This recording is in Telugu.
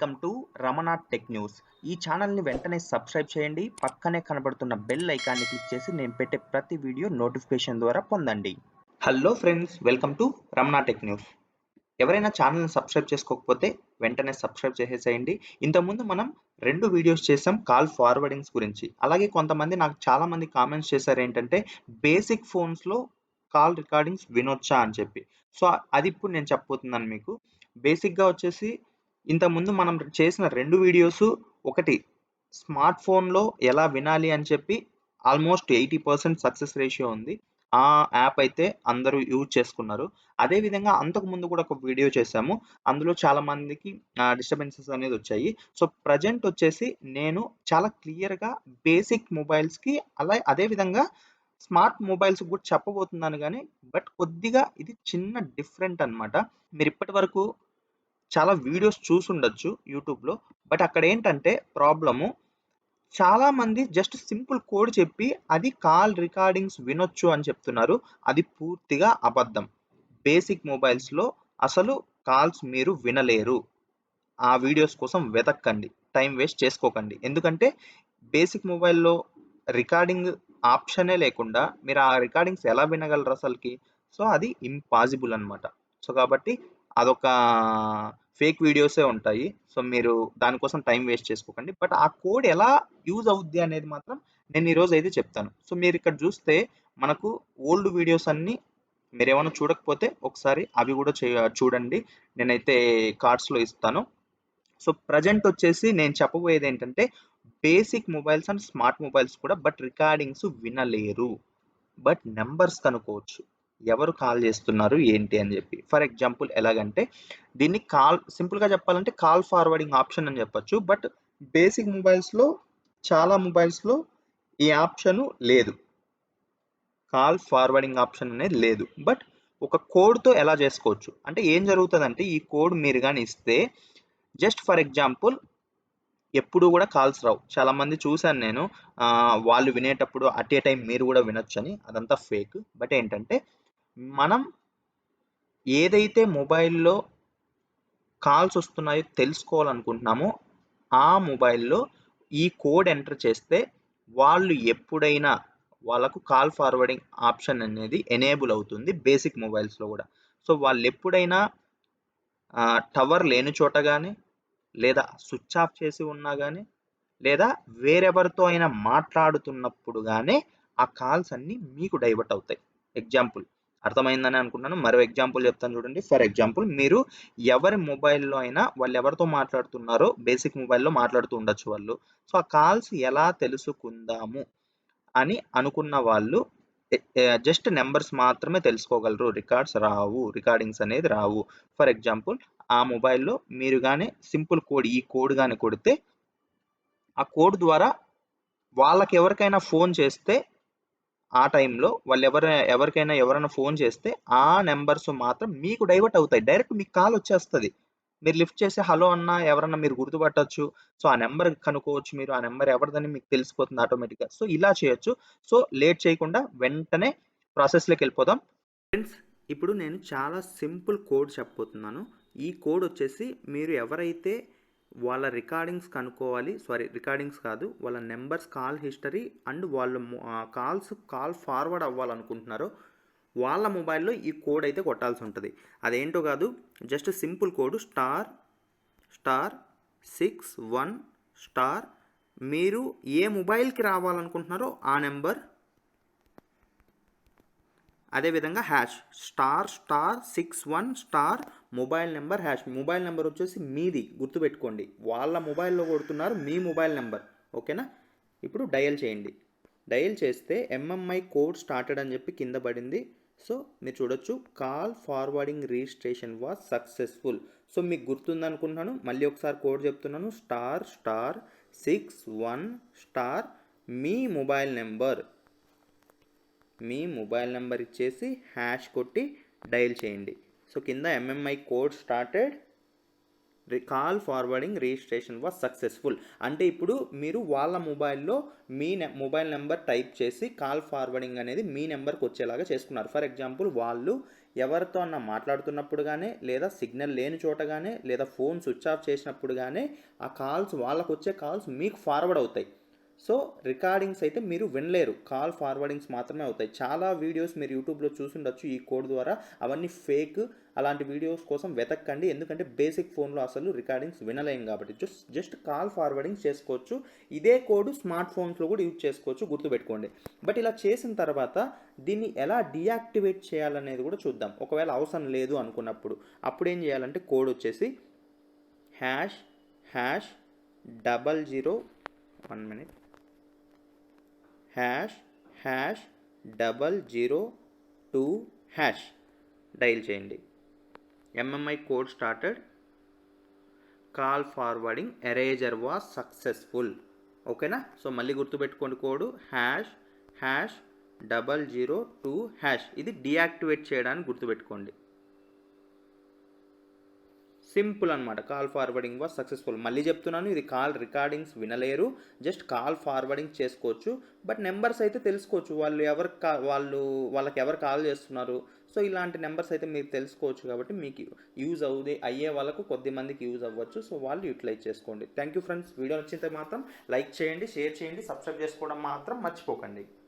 Welcome to Ramana tech news. ఈ ఛానల్ని వెంటనే సబ్స్క్రైబ్ చేయండి. పక్కనే కనబడుతున్న బెల్ ఐకాన్ని క్లిక్ చేసి నేను పెట్టే ప్రతి వీడియో నోటిఫికేషన్ ద్వారా పొందండి. Hello friends welcome to Ramana tech news. ఎవరైనా ఛానల్ని సబ్స్క్రైబ్ చేసుకోకపోతే వెంటనే సబ్స్క్రైబ్ చేసేసేయండి. ఇంతకుముందు మనం రెండు వీడియోస్ చేసాం కాల్ ఫార్వర్డింగ్స్ గురించి. అలాగే కొంతమంది నాకు చాలామంది కామెంట్స్ చేశారు ఏంటంటే బేసిక్ ఫోన్స్లో కాల్ రికార్డింగ్స్ వినొచ్చా అని చెప్పి. సో అది ఇప్పుడు నేను చెప్పబోతున్నాను మీకు. బేసిక్గా వచ్చేసి ఇంతకుముందు మనం చేసిన రెండు వీడియోస్ ఒకటి స్మార్ట్ ఫోన్లో ఎలా వినాలి అని చెప్పి almost eighty percent success ratio ఉంది. ఆ యాప్ అయితే అందరూ యూజ్ చేసుకున్నారు. అదేవిధంగా అంతకు ముందు కూడా ఒక వీడియో చేశాము. అందులో చాలా మందికి డిస్టర్బెన్సెస్ అనేది వచ్చాయి. సో ప్రజెంట్ వచ్చేసి నేను చాలా క్లియర్గా బేసిక్ మొబైల్స్కి అలా అదేవిధంగా స్మార్ట్ మొబైల్స్ కూడా చెప్పబోతున్నాను కానీ బట్ కొద్దిగా ఇది చిన్న డిఫరెంట్ అనమాట మీరు ఇప్పటి వరకు చాలా వీడియోస్ చూసుండొచ్చు యూట్యూబ్లో. బట్ అక్కడ ఏంటంటే ప్రాబ్లము చాలామంది జస్ట్ సింపుల్ కోడ్ చెప్పి అది కాల్ రికార్డింగ్స్ వినొచ్చు అని చెప్తున్నారు. అది పూర్తిగా అబద్ధం. బేసిక్ మొబైల్స్లో అసలు కాల్స్ మీరు వినలేరు. ఆ వీడియోస్ కోసం వెతక్కండి. టైం వేస్ట్ చేసుకోకండి. ఎందుకంటే బేసిక్ మొబైల్లో రికార్డింగ్ ఆప్షనే లేకుండా మీరు ఆ రికార్డింగ్స్ ఎలా వినగలరు అసలుకి? సో అది ఇంపాసిబుల్ అనమాట సో కాబట్టి అదొక ఫేక్ వీడియోసే ఉంటాయి. సో మీరు దానికోసం టైం వేస్ట్ చేసుకోకండి. బట్ ఆ కోడ్ ఎలా యూజ్ అవుద్ది అనేది మాత్రం నేను ఈరోజు అయితే చెప్తాను. సో మీరు ఇక్కడ చూస్తే మనకు ఓల్డ్ వీడియోస్ అన్నీ మీరు ఏమైనా చూడకపోతే ఒకసారి అవి కూడా చే చూడండి. నేనైతే కార్డ్స్లో ఇస్తాను. సో ప్రజెంట్ వచ్చేసి నేను చెప్పబోయేది ఏంటంటే basic mobiles and smart mobiles కూడా బట్ రికార్డింగ్స్ వినలేరు. బట్ నెంబర్స్ కనుక్కోవచ్చు. ఎవరు కాల్ చేస్తున్నారు ఏంటి అని చెప్పి. ఫర్ ఎగ్జాంపుల్ ఎలాగంటే దీన్ని కాల్ సింపుల్గా చెప్పాలంటే కాల్ ఫార్వర్డింగ్ ఆప్షన్ అని చెప్పొచ్చు. బట్ బేసిక్ మొబైల్స్లో చాలా మొబైల్స్లో ఈ ఆప్షన్ లేదు. కాల్ ఫార్వర్డింగ్ ఆప్షన్ అనేది లేదు. బట్ ఒక కోడ్తో ఎలా చేసుకోవచ్చు? అంటే ఏం జరుగుతుందంటే ఈ కోడ్ మీరు కానీ ఇస్తే జస్ట్ ఫర్ ఎగ్జాంపుల్ ఎప్పుడు కూడా కాల్స్ రావు. చాలామంది చూశాను నేను. వాళ్ళు వినేటప్పుడు అట్ ఏ టైం మీరు కూడా వినొచ్చని. అదంతా ఫేక్. బట్ ఏంటంటే మనం ఏదైతే మొబైల్లో కాల్స్ వస్తున్నాయో తెలుసుకోవాలనుకుంటున్నామో ఆ మొబైల్లో ఈ కోడ్ ఎంటర్ చేస్తే వాళ్ళు ఎప్పుడైనా వాళ్ళకు కాల్ ఫార్వర్డింగ్ ఆప్షన్ అనేది ఎనేబుల్ అవుతుంది బేసిక్ మొబైల్స్లో కూడా. సో వాళ్ళు ఎప్పుడైనా టవర్ లేని చోట కానీ లేదా స్విచ్ ఆఫ్ చేసి ఉన్నా కానీ లేదా వేరెవరితో అయినా మాట్లాడుతున్నప్పుడు కానీ ఆ కాల్స్ అన్నీ మీకు డైవర్ట్ అవుతాయి. ఎగ్జాంపుల్ అర్థమైందని అనుకున్నాను మరో ఎగ్జాంపుల్ చెప్తాను చూడండి. ఫర్ ఎగ్జాంపుల్ మీరు ఎవరి మొబైల్లో అయినా వాళ్ళు ఎవరితో మాట్లాడుతున్నారో బేసిక్ మొబైల్లో మాట్లాడుతూ ఉండొచ్చు వాళ్ళు. సో ఆ కాల్స్ ఎలా తెలుసుకుందాము అని అనుకున్న వాళ్ళు జస్ట్ నెంబర్స్ మాత్రమే తెలుసుకోగలరు. రికార్డ్స్ రావు రికార్డింగ్స్ అనేది రావు. ఫర్ ఎగ్జాంపుల్ ఆ మొబైల్లో మీరు కానీ సింపుల్ కోడ్ ఈ కోడ్ కానీ కొడితే ఆ కోడ్ ద్వారా వాళ్ళకి ఎవరికైనా ఫోన్ చేస్తే ఆ టైంలో వాళ్ళు ఎవరి ఎవరికైనా ఎవరైనా ఫోన్ చేస్తే ఆ నెంబర్స్ మాత్రం మీకు డైవర్ట్ అవుతాయి. డైరెక్ట్ మీకు కాల్ వచ్చేస్తుంది. మీరు లిఫ్ట్ చేసి హలో అన్న ఎవరన్నా మీరు గుర్తుపట్టచ్చు? సో ఆ నెంబర్ కనుక్కోవచ్చు మీరు. ఆ నెంబర్ ఎవరిదని మీకు తెలిసిపోతుంది ఆటోమేటిక్గా. సో ఇలా చేయొచ్చు. సో లేట్ చేయకుండా వెంటనే ప్రాసెస్లోకి వెళ్ళిపోదాం. ఫ్రెండ్స్ ఇప్పుడు నేను చాలా సింపుల్ కోడ్ చెప్పబోతున్నాను. ఈ కోడ్ వచ్చేసి మీరు ఎవరైతే వాళ్ళ రికార్డింగ్స్ కనుక్కోవాలి. సారీ రికార్డింగ్స్ కాదు వాళ్ళ నెంబర్స్ కాల్ హిస్టరీ అండ్ వాళ్ళ కాల్స్ కాల్ ఫార్వర్డ్ అవ్వాలనుకుంటున్నారో వాళ్ళ మొబైల్లో ఈ కోడ్ అయితే కొట్టాల్సి ఉంటుంది. అదేంటో కాదు just simple code star star six one star. మీరు ఏ మొబైల్కి రావాలనుకుంటున్నారో ఆ నెంబర్. అదేవిధంగా hash star star six one star. Mobile number hash mobile number వచ్చేసి మీది. గుర్తుపెట్టుకోండి. వాళ్ళ మొబైల్లో కొడుతున్నారు మీ మొబైల్ నెంబర్. ఓకేనా? ఇప్పుడు డయల్ చేయండి. డయల్ చేస్తే ఎంఎంఐ కోడ్ స్టార్టెడ్ అని చెప్పి కింద పడింది. సో మీరు చూడొచ్చు call forwarding registration was successful so మీకు గుర్తుందనుకుంటున్నాను. మళ్ళీ ఒకసారి కోడ్ చెప్తున్నాను. Star star six one star మీ మొబైల్ నెంబర్. మీ మొబైల్ నెంబర్ ఇచ్చేసి హ్యాష్ కొట్టి డయల్ చేయండి. సో కింద MMI code started call forwarding registration was successful అంటే ఇప్పుడు మీరు వాళ్ళ మొబైల్లో మీ నె మొబైల్ నెంబర్ టైప్ చేసి కాల్ ఫార్వర్డింగ్ అనేది మీ నెంబర్కి వచ్చేలాగా చేసుకున్నారు. ఫర్ ఎగ్జాంపుల్ వాళ్ళు ఎవరితో అన్న మాట్లాడుతున్నప్పుడు కానీ లేదా సిగ్నల్ లేని చోటగానే లేదా ఫోన్ స్విచ్ ఆఫ్ చేసినప్పుడు కానీ ఆ కాల్స్ వాళ్ళకు వచ్చే కాల్స్ మీకు ఫార్వర్డ్ అవుతాయి. సో రికార్డింగ్స్ అయితే మీరు వినలేరు. కాల్ ఫార్వర్డింగ్స్ మాత్రమే అవుతాయి. చాలా వీడియోస్ మీరు యూట్యూబ్లో చూసుండొచ్చు ఈ కోడ్ ద్వారా. అవన్నీ ఫేక్. అలాంటి వీడియోస్ కోసం వెతక్కండి ఎందుకంటే బేసిక్ ఫోన్లో అసలు రికార్డింగ్స్ వినలేం కాబట్టి. జస్ట్ జస్ట్ కాల్ ఫార్వర్డింగ్ చేసుకోవచ్చు. ఇదే కోడ్ స్మార్ట్ ఫోన్స్లో కూడా యూజ్ చేసుకోవచ్చు. గుర్తుపెట్టుకోండి. బట్ ఇలా చేసిన తర్వాత దీన్ని ఎలా డియాక్టివేట్ చేయాలనేది కూడా చూద్దాం. ఒకవేళ అవసరం లేదు అనుకున్నప్పుడు. అప్పుడు ఏం చేయాలంటే కోడ్ వచ్చేసి hash hash double zero one minute. Hash hash double zero two hash dial చేయండి. MMI code started call forwarding erasure was successful ఓకేనా సో మళ్ళీ గుర్తుపెట్టుకోండి code hash hash double zero two hash ఇది డియాక్టివేట్ చేయడానికి గుర్తుపెట్టుకోండి. సింపుల్ అనమాట కాల్ ఫార్వర్డింగ్ వాజ్ సక్సెస్ఫుల్. మళ్ళీ చెప్తున్నాను ఇది కాల్ రికార్డింగ్స్ వినలేరు. జస్ట్ కాల్ ఫార్వర్డింగ్ చేసుకోవచ్చు. బట్ నెంబర్స్ అయితే తెలుసుకోవచ్చు. వాళ్ళు ఎవరు కా వాళ్ళు వాళ్ళకి ఎవరు కాల్ చేస్తున్నారు. సో ఇలాంటి నెంబర్స్ అయితే మీరు తెలుసుకోవచ్చు కాబట్టి మీకు యూజ్ అవుదే అయ్యే వాళ్ళకు కొద్ది మందికి యూజ్ అవ్వచ్చు. సో వాళ్ళు యూటిలైజ్ చేసుకోండి. థ్యాంక్ యూ ఫ్రెండ్స్ వీడియో నచ్చితే మాత్రం లైక్ చేయండి షేర్ చేయండి సబ్స్క్రైబ్ చేసుకోవడం మాత్రం మర్చిపోకండి.